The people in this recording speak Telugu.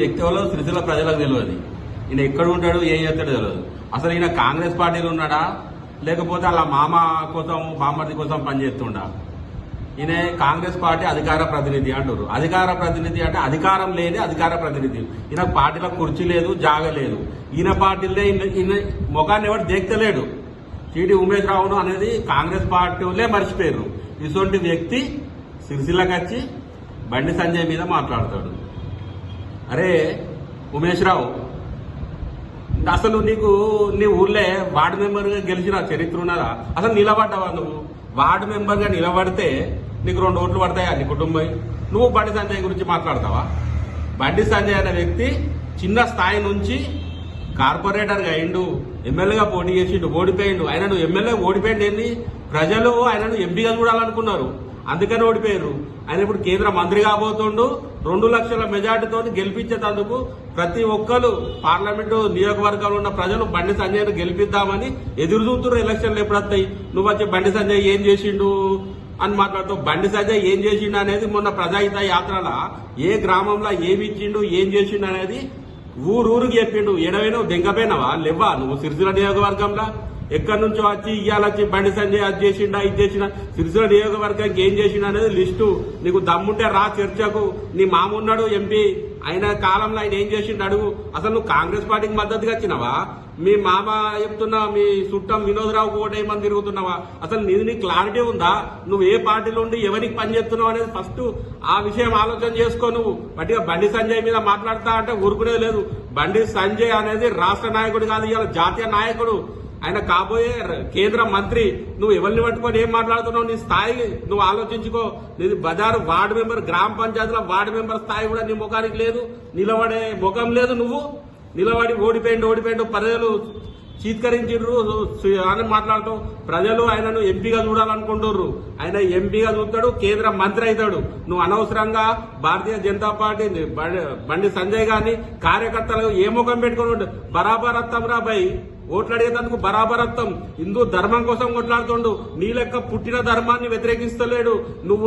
వ్యక్తి వల్ల సిరిసిల్ల ప్రజలకు తెలియదు. ఈయన ఎక్కడ ఉంటాడు ఏం చేస్తాడో తెలియదు. అసలు ఈయన కాంగ్రెస్ పార్టీలో ఉన్నాడా? లేకపోతే అలా మామ కోసం బామ్మర్ది కోసం పనిచేస్తుండా ఈయన కాంగ్రెస్ పార్టీ అధికార ప్రతినిధి అంటారు అధికార ప్రతినిధి అంటే అధికారం లేని అధికార ప్రతినిధి. ఈయన పార్టీలో కుర్చీ లేదు జాగ లేదు. ఈయన పార్టీలే ఈయన- ముఖాన్ని ఎవరు దేక్తలేడు? టీడీ ఉమేష్ రావును అనేది కాంగ్రెస్ పార్టీలే మర్చిపోయారు ఇటువంటి వ్యక్తి సిరిసిల్లకి వచ్చి బండి సంజయ్ మీద మాట్లాడతాడు. అరే ఉమేష్ రావు అసలు నీకు నీ ఊర్లే వార్డు మెంబర్గా గెలిచిన చరిత్ర ఉన్నదా? అసలు నిలబడ్డావా నువ్వు? వార్డు మెంబర్గా నిలబడితే నీకు రెండు ఓట్లు పడతాయా నీ కుటుంబం? నువ్వు బండి సంజయ్ గురించి మాట్లాడతావా? బండి సంజయ్ అనే వ్యక్తి చిన్న స్థాయి నుంచి కార్పొరేటర్గా అయిండు ఎమ్మెల్యేగా పోటీ చేసిండు ఓడిపోయిండు. ఆయన నువ్వు ఎమ్మెల్యే ఓడిపోయిండు ఏంది? ప్రజలు ఆయనను ఎంపీగా చూడాలనుకున్నారు. అందుకని ఓడిపోయారు ఆయన ఇప్పుడు కేంద్ర మంత్రి కాబోతుండు రెండు లక్షల మెజార్టీతో గెలిపించేటందుకు ప్రతి ఒక్కరు పార్లమెంటు నియోజకవర్గంలో ఉన్న ప్రజలు బండి సంజయ్ను గెలిపిద్దామని ఎదురు చూస్తున్నారు ఎలక్షన్లు ఎప్పుడొస్తాయి. నువ్వు వచ్చి బండి సంజయ్ ఏం చేసిండు? అని మాట్లాడుతూ బండి సంజయ్ ఏం చేసిండు అనేది మొన్న ప్రజాహిత యాత్రల ఏ గ్రామంలో ఏమి ఇచ్చిండు ఏం చేసిండు అనేది ఊరూరికి చెప్పిండు. ఎడవైనా దెంగపోయినావా లేవా నువ్వు సిరిసిల్ల నియోజకవర్గంలో? ఎక్కడి నుంచో వచ్చి ఇయ్యాలొచ్చి వచ్చి బండి సంజయ్ అది చేసిండా ఇది చేసిన సిరిసిల్ల నియోజకవర్గానికి ఏం చేసిండు అనేది లిస్టు. నీకు దమ్ముంటే రా చర్చకు. నీ మామున్నాడు ఎంపీ ఆయన కాలంలో ఆయన ఏం చేసిండు అడుగు. అసలు నువ్వు కాంగ్రెస్ పార్టీకి మద్దతుగా వచ్చినావా? మీ మామ చెప్తున్నా మీ చుట్టం వినోదరావు ఏమని తిరుగుతున్నావా? అసలు నీది నీ క్లారిటీ ఉందా? నువ్వు ఏ పార్టీలో ఉండి ఎవరికి పని చేస్తున్నావు అనేది ఫస్ట్ ఆ విషయం ఆలోచన చేసుకో నువ్వు. బట్టిగా బండి సంజయ్ మీద మాట్లాడతా అంటే ఊరుకునేది లేదు. బండి సంజయ్ అనేది రాష్ట్ర నాయకుడు కాదు ఇవాళ జాతీయ నాయకుడు. ఆయన కాబోయే కేంద్ర మంత్రి. నువ్వు ఎవరిని పట్టుకొని ఏం మాట్లాడుతున్నావు? నీ స్థాయి నువ్వు ఆలోచించుకో. నీది బజారు వార్డు మెంబర్ గ్రామ పంచాయతీలో వార్డు మెంబర్ స్థాయి కూడా నీ ముఖానికి లేదు. నిలబడే ముఖం లేదు నువ్వు. నిలబడి ఓడిపోయిండు ఓడిపోయిండు. ప్రజలు చీత్కరించిండ్రు అని మాట్లాడుతూ ప్రజలు ఆయనను ఎంపీగా చూడాలనుకుంటున్నారు ఆయన ఎంపీగా చూస్తాడు కేంద్ర మంత్రి అవుతాడు. నువ్వు అనవసరంగా భారతీయ జనతా పార్టీ బండి- బండి సంజయ్ గాని కార్యకర్తలు ఏ ముఖం పెట్టుకుని ఉండు? బరాబర్ అత్తం బై. ఓట్లు అడిగేటందుకు బరాబర్ హిందూ ధర్మం కోసం కొట్లాడుతుండు నీ లెక్క పుట్టిన ధర్మాన్ని వ్యతిరేకిస్తలేడు. నువ్వు